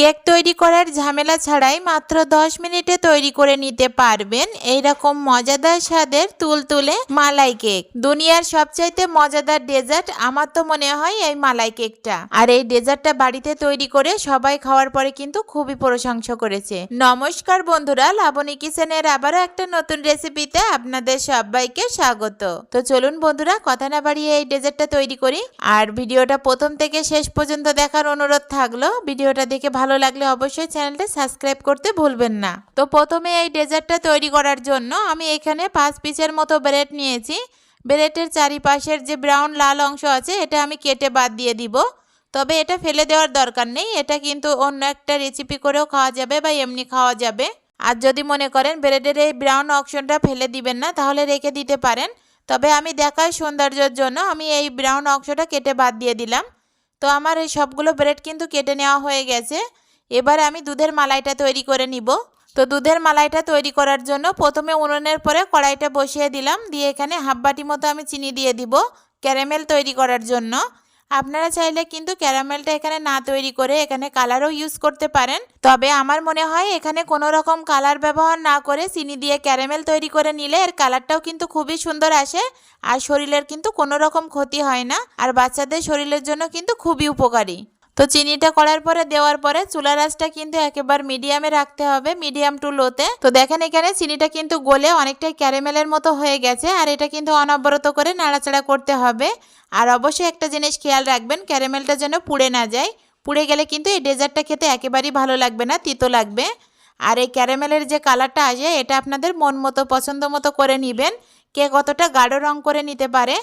Cake তৈরি করার ঝামেলা ছাড়াই মাত্র 10 মিনিটে তৈরি করে নিতে পারবেন এইরকম মজাদার স্বাদের তুলতুলে মালাই কেক। দুনিয়ার সবচাইতে মজাদার ডেজার্ট আমার তো মনে হয় এই মালাই কেকটা। আর এই ডেজার্টটা বাড়িতে তৈরি করে সবাই খাওয়ার পরে কিন্তু খুবই প্রশংসা করেছে। নমস্কার বন্ধুরা, লাবণী কিচেনের আবারও একটা নতুন রেসিপিতে আপনাদের সবাইকে স্বাগত। তো চলুন বন্ধুরা, কথা না বাড়িয়ে এই ডেজার্টটা তৈরি করি। আর ভিডিওটা প্রথম থেকে শেষ পর্যন্ত দেখার অনুরোধ থাকল, ভিডিওটা দেখে ভালো লাগলে অবশ্যই চ্যানেলটা সাবস্ক্রাইব করতে ভুলবেন না। তো প্রথমে এই ডেজার্টটা তৈরি করার জন্য আমি এখানে পাঁচ পিসের মতো ব্রেড নিয়েছি। ব্রেডের চারিপাশের যে ব্রাউন লাল অংশ আছে, এটা আমি কেটে বাদ দিয়ে দিব। তবে এটা ফেলে দেওয়ার দরকার নেই, এটা কিন্তু অন্য একটা রেসিপি করেও খাওয়া যাবে বা এমনি খাওয়া যাবে। আর যদি মনে করেন ব্রেডের এই ব্রাউন অংশটা ফেলে দিবেন না, তাহলে রেখে দিতে পারেন। তবে আমি দেখাই সৌন্দর্যের জন্য আমি এই ব্রাউন অংশটা কেটে বাদ দিয়ে দিলাম। তো আমার এই সবগুলো ব্রেড কিন্তু কেটে নেওয়া হয়ে গেছে। এবার আমি দুধের মালাইটা তৈরি করে নিব। তো দুধের মালাইটা তৈরি করার জন্য প্রথমে উনুনের পরে কড়াইটা বসিয়ে দিলাম। দিয়ে এখানে হাফ বাটি মতো আমি চিনি দিয়ে দিব ক্যারামেল তৈরি করার জন্য। আপনারা চাইলে কিন্তু ক্যারামেলটা এখানে না তৈরি করে এখানে কালারও ইউজ করতে পারেন। তবে আমার মনে হয় এখানে কোনো রকম কালার ব্যবহার না করে চিনি দিয়ে ক্যারামেল তৈরি করে নিলে এর কালারটাও কিন্তু খুবই সুন্দর আসে আর শরীরের কিন্তু কোনো রকম ক্ষতি হয় না। আর বাচ্চাদের শরীরের জন্য কিন্তু খুবই উপকারী। তো চিনিটা করার পরে, দেওয়ার পরে চুলা আঁচটা কিন্তু একেবারে মিডিয়ামে রাখতে হবে, মিডিয়াম টু লোতে। তো দেখেন এখানে চিনিটা কিন্তু গলে অনেকটাই ক্যারামেলের মতো হয়ে গেছে, আর এটা কিন্তু অনবরত করে নাড়াচাড়া করতে হবে। আর অবশ্যই একটা জিনিস খেয়াল রাখবেন, ক্যারামেলটা যেন পুড়ে না যায়। পুড়ে গেলে কিন্তু এই ডেজার্টটা খেতে একেবারেই ভালো লাগবে না, তিতো লাগবে। আর এই ক্যারামেলের যে কালারটা আসে, এটা আপনাদের মন মতো, পছন্দ মতো করে নেবেন। কে কতটা গাঢ় রং করে নিতে পারে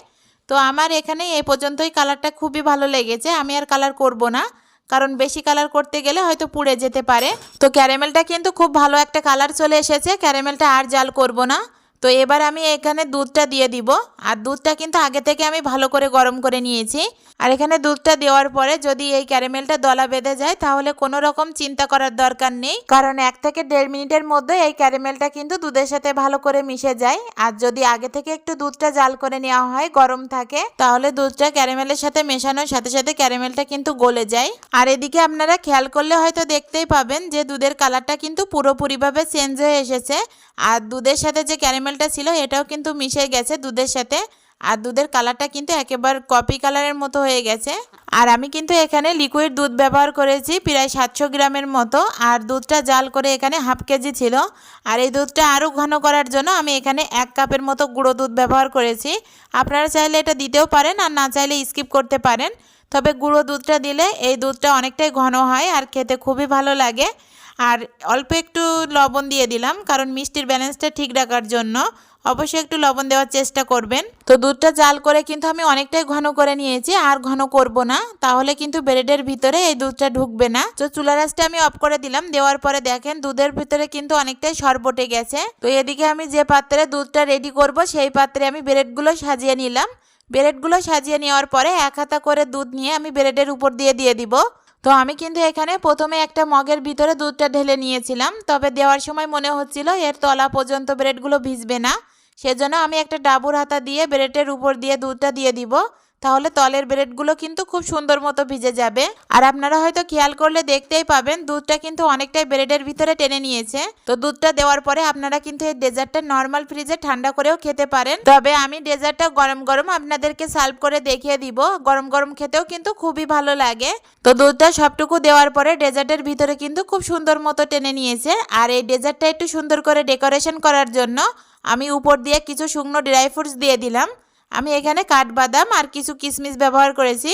তো আমার এখানে এ পর্যন্তই কালারটা খুবই ভালো লেগেছে। আমি আর কালার করব না, কারণ বেশি কালার করতে গেলে হয়তো পুড়ে যেতে পারে। তো ক্যারামেলটা কিন্তু খুব ভালো একটা কালার চলে এসেছে, ক্যারামেলটা আর জাল করব না। তো এবার আমি এখানে দুধটা দিয়ে দিব। আর দুধটা কিন্তু আগে থেকে আমি ভালো করে গরম করে নিয়েছি। আর এখানে দুধটা দেওয়ার পরে যদি এই ক্যারামেলটা দলা বেঁধে যায়, তাহলে কোনো রকম চিন্তা করার দরকার নেই। কারণ এক থেকে দেড় মিনিটের মধ্যে এই ক্যারামেলটা কিন্তু দুধের সাথে ভালো করে মিশে যায়। আর যদি আগে থেকে একটু দুধটা জাল করে নেওয়া হয়, গরম থাকে, তাহলে দুধটা ক্যারামেলের সাথে মেশানোর সাথে সাথে ক্যারামেলটা কিন্তু গলে যায়। আর এদিকে আপনারা খেয়াল করলে হয়তো দেখতেই পাবেন যে দুধের কালারটা কিন্তু পুরোপুরিভাবে চেঞ্জ হয়ে এসেছে। আর দুধের সাথে যে ক্যারামেলটা ছিল, এটাও কিন্তু মিশে গেছে দুধের সাথে। আর দুধের কালারটা কিন্তু একেবারে কপি কালারের মতো হয়ে গেছে। আর আমি কিন্তু এখানে লিকুইড দুধ ব্যবহার করেছি, প্রায় সাতশো গ্রামের মতো। আর দুধটা জাল করে এখানে হাফ কেজি ছিল। আর এই দুধটা আরও ঘন করার জন্য আমি এখানে এক কাপের মতো গুঁড়ো দুধ ব্যবহার করেছি। আপনারা চাইলে এটা দিতেও পারেন, আর না চাইলে স্কিপ করতে পারেন। তবে গুঁড়ো দুধটা দিলে এই দুধটা অনেকটাই ঘন হয়, আর খেতে খুবই ভালো লাগে। আর অল্প একটু লবণ দিয়ে দিলাম, কারণ মিষ্টির ব্যালেন্সটা ঠিক রাখার জন্য। অবশ্যই একটু লবণ দেওয়ার চেষ্টা করবেন। তো দুধটা জাল করে কিন্তু আমি অনেকটাই ঘন করে নিয়েছি, আর ঘন করব না। তাহলে কিন্তু ব্রেডের ভিতরে এই দুধটা ঢুকবে না। তো চুলা রাসটা আমি অফ করে দিলাম, দেওয়ার পরে দেখেন দুধের ভিতরে কিন্তু অনেকটাই সরবটে গেছে। তো এদিকে আমি যে পাত্রে দুধটা রেডি করব, সেই পাত্রে আমি ব্রেডগুলো সাজিয়ে নিলাম। ব্রেডগুলো সাজিয়ে নেওয়ার পরে এক হাতা করে দুধ নিয়ে আমি ব্রেডের উপর দিয়ে দিয়ে দিব। তো আমি কিন্তু এখানে প্রথমে একটা মগের ভিতরে দুধটা ঢেলে নিয়েছিলাম। তবে দেওয়ার সময় মনে হচ্ছিল এর তলা পর্যন্ত ব্রেডগুলো ভিজবে না। সেজন্য আমি একটা ডাবুর হাতা দিয়ে ব্রেডের উপর দিয়ে দুধটা দিয়ে দিব। তাহলে তলের ব্রেডগুলো কিন্তু খুব সুন্দর মতো ভিজে যাবে। আর আপনারা হয়তো খেয়াল করলে দেখতেই পাবেন, দুধটা কিন্তু অনেকটাই ব্রেডের ভিতরে টেনে নিয়েছে। তো দুধটা দেওয়ার পরে আপনারা কিন্তু এই ডেজার্টটা নর্মাল ফ্রিজে ঠান্ডা করেও খেতে পারেন। তবে আমি ডেজার্টটা গরম গরম আপনাদেরকে সার্ভ করে দেখিয়ে দিব। গরম গরম খেতেও কিন্তু খুবই ভালো লাগে। তো দুধটা সবটুকু দেওয়ার পরে ডেজার্টের ভিতরে কিন্তু খুব সুন্দর মতো টেনে নিয়েছে। আর এই ডেজার্টটা একটু সুন্দর করে ডেকোরেশন করার জন্য আমি উপর দিয়ে কিছু শুকনো ড্রাই ফ্রুটস দিয়ে দিলাম। আমি এখানে কাঠবাদাম আর কিছু কিশমিশ ব্যবহার করেছি।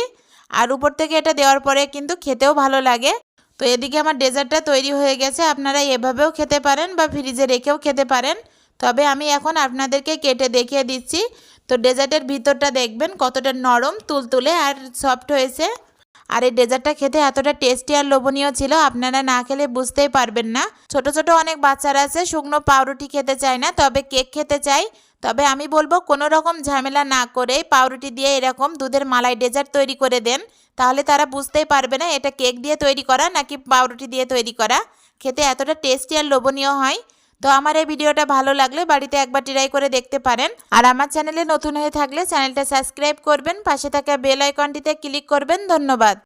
আর উপর থেকে এটা দেওয়ার পরে কিন্তু খেতেও ভালো লাগে। তো এদিকে আমার ডেজার্টটা তৈরি হয়ে গেছে। আপনারা এভাবেও খেতে পারেন বা ফ্রিজে রেখেও খেতে পারেন। তবে আমি এখন আপনাদেরকে কেটে দেখিয়ে দিচ্ছি। তো ডেজার্টের ভিতরটা দেখবেন কতটা নরম, তুলতুলে আর সফট হয়েছে। আর এই ডেজার্টটা খেতে এতটা টেস্টি আর লোভনীয় ছিল, আপনারা না খেলে বুঝতেই পারবেন না। ছোট ছোট অনেক বাচ্চারা আছে, শুকনো পাউরুটি খেতে চায় না, তবে কেক খেতে চায় তবে আমি বলব, কোনো রকম ঝামেলা না করে পাউরুটি দিয়ে এরকম দুধের মালাই ডেজার্ট তৈরি করে দেন। তাহলে তারা বুঝতেই পারবে না, এটা কেক দিয়ে তৈরি করা নাকি পাউরুটি দিয়ে তৈরি করা। খেতে এতটা টেস্টি আর লোভনীয় হয়। তো আমার এই ভিডিওটা ভালো লাগলে বাড়িতে একবার ট্রাই করে দেখতে পারেন। আর আমার চ্যানেলে নতুন হয়ে থাকলে চ্যানেলটা সাবস্ক্রাইব করবেন, পাশে থাকা বেল আইকনটিতে ক্লিক করবেন। ধন্যবাদ।